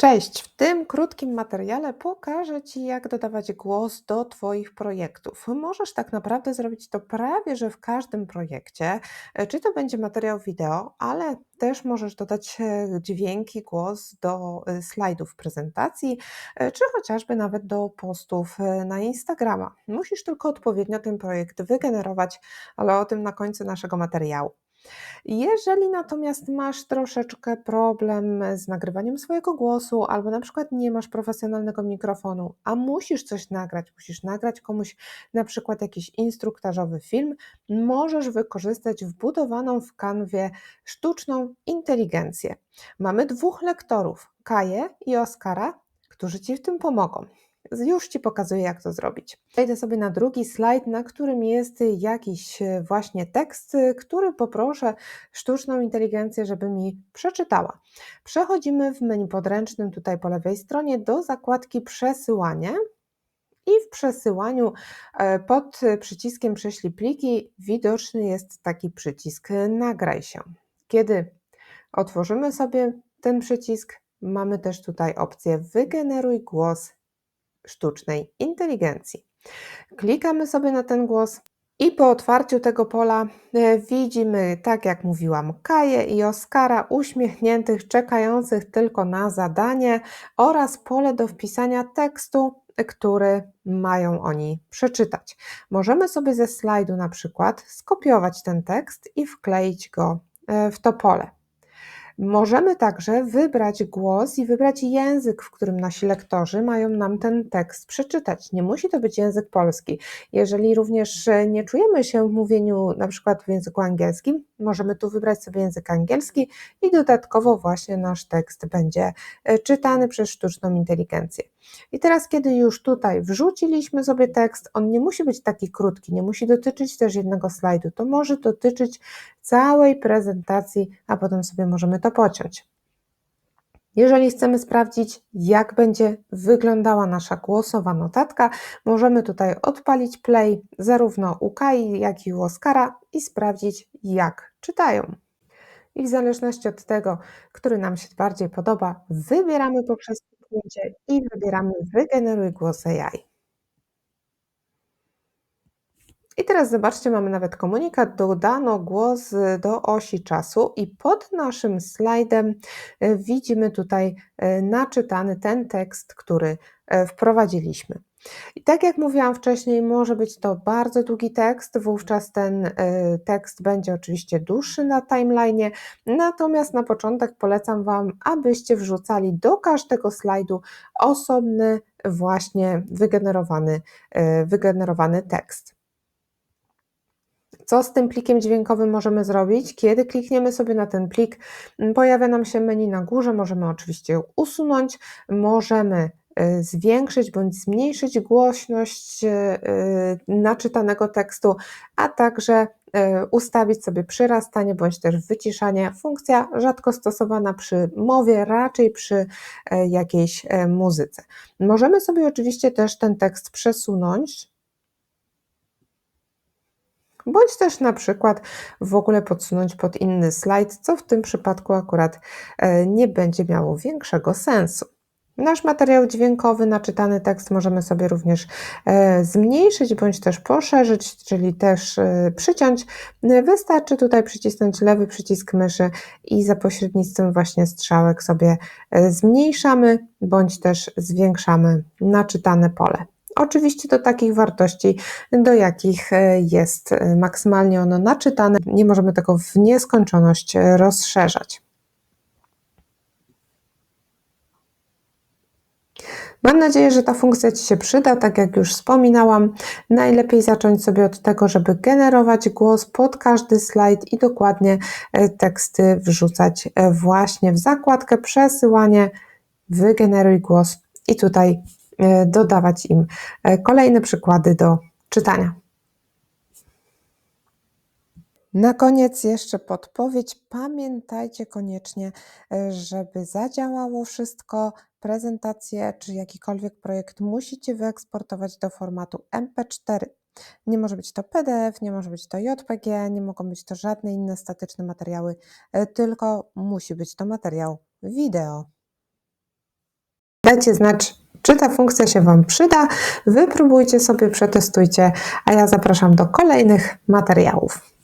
Cześć! W tym krótkim materiale pokażę Ci, jak dodawać głos do Twoich projektów. Możesz tak naprawdę zrobić to prawie że w każdym projekcie, e, czy to będzie materiał wideo, ale też możesz dodać e, dźwięki, głos do e, slajdów prezentacji, czy chociażby nawet do postów na Instagrama. Musisz tylko odpowiednio ten projekt wygenerować, ale o tym na końcu naszego materiału. Jeżeli natomiast masz troszeczkę problem z nagrywaniem swojego głosu, albo na przykład nie masz profesjonalnego mikrofonu, a musisz coś nagrać, musisz nagrać komuś na przykład jakiś instruktażowy film, możesz wykorzystać wbudowaną w kanwie sztuczną inteligencję. Mamy dwóch lektorów, Kaję i Oskara, którzy Ci w tym pomogą. Już Ci pokazuję, jak to zrobić. Przejdę sobie na drugi slajd, na którym jest jakiś e, właśnie tekst, e, który poproszę sztuczną inteligencję, żeby mi przeczytała. Przechodzimy w menu podręcznym, tutaj po lewej stronie, do zakładki Przesyłanie. I w przesyłaniu e, pod przyciskiem Prześlij pliki widoczny jest taki przycisk Nagraj się. Kiedy otworzymy sobie ten przycisk, mamy też tutaj opcję Wygeneruj głos sztucznej inteligencji. Klikamy sobie na ten głos i po otwarciu tego pola e, widzimy, tak jak mówiłam, Kaję i Oskara uśmiechniętych, czekających tylko na zadanie oraz pole do wpisania tekstu, który mają oni przeczytać. Możemy sobie ze slajdu na przykład skopiować ten tekst i wkleić go e, w to pole. Możemy także wybrać głos i wybrać język, w którym nasi lektorzy mają nam ten tekst przeczytać. Nie musi to być język polski. Jeżeli również nie czujemy się w mówieniu na przykład w języku angielskim, możemy tu wybrać sobie język angielski i dodatkowo właśnie nasz tekst będzie e, czytany przez sztuczną inteligencję. I teraz, kiedy już tutaj wrzuciliśmy sobie tekst, on nie musi być taki krótki, nie musi dotyczyć też jednego slajdu, to może dotyczyć całej prezentacji, a potem sobie możemy to pociąć. Jeżeli chcemy sprawdzić, jak będzie wyglądała nasza głosowa notatka, możemy tutaj odpalić play zarówno u Kai, jak i u i sprawdzić, jak czytają. I w zależności od tego, który nam się bardziej podoba, wybieramy poprzez kliknięcie i wybieramy Wygeneruj głos AI. I teraz zobaczcie, mamy nawet komunikat, dodano głos do osi czasu i pod naszym slajdem e, widzimy tutaj e, naczytany ten tekst, który e, wprowadziliśmy. I tak jak mówiłam wcześniej, może być to bardzo długi tekst, wówczas ten tekst będzie oczywiście dłuższy na timeline, natomiast na początek polecam Wam, abyście wrzucali do każdego slajdu osobny właśnie wygenerowany, wygenerowany tekst. Co z tym plikiem dźwiękowym możemy zrobić? Kiedy klikniemy sobie na ten plik, mm, pojawia nam się menu na górze, możemy oczywiście usunąć, możemy e, zwiększyć bądź zmniejszyć głośność e, e, naczytanego tekstu, a także ustawić sobie przyrastanie bądź też wyciszanie. Funkcja rzadko stosowana przy mowie, raczej przy jakiejś muzyce. Możemy sobie oczywiście też ten tekst przesunąć bądź też na przykład w ogóle podsunąć pod inny slajd, co w tym przypadku akurat e, nie będzie miało większego sensu. Nasz materiał dźwiękowy, naczytany tekst możemy sobie również e, zmniejszyć bądź też poszerzyć, czyli też e, przyciąć. Wystarczy tutaj przycisnąć lewy przycisk myszy i za pośrednictwem właśnie strzałek sobie zmniejszamy bądź też zwiększamy naczytane pole. Oczywiście do takich wartości, do jakich e, jest e, maksymalnie ono naczytane, nie możemy tego w nieskończoność e, rozszerzać. Mam nadzieję, że ta funkcja Ci się przyda. Tak jak już wspominałam, najlepiej zacząć sobie od tego, żeby generować głos pod każdy slajd i dokładnie teksty wrzucać właśnie w zakładkę przesyłanie, wygeneruj głos i tutaj dodawać im e, kolejne przykłady do czytania. Na koniec jeszcze podpowiedź. Pamiętajcie koniecznie, e, żeby zadziałało wszystko, prezentację czy jakikolwiek projekt musicie wyeksportować do formatu MP4. Nie może być to PDF, nie może być to JPG, nie mogą być to żadne inne statyczne materiały, tylko musi być to materiał wideo. Dajcie znać, czy ta funkcja się Wam przyda. Wypróbujcie sobie, przetestujcie, a ja zapraszam do kolejnych materiałów.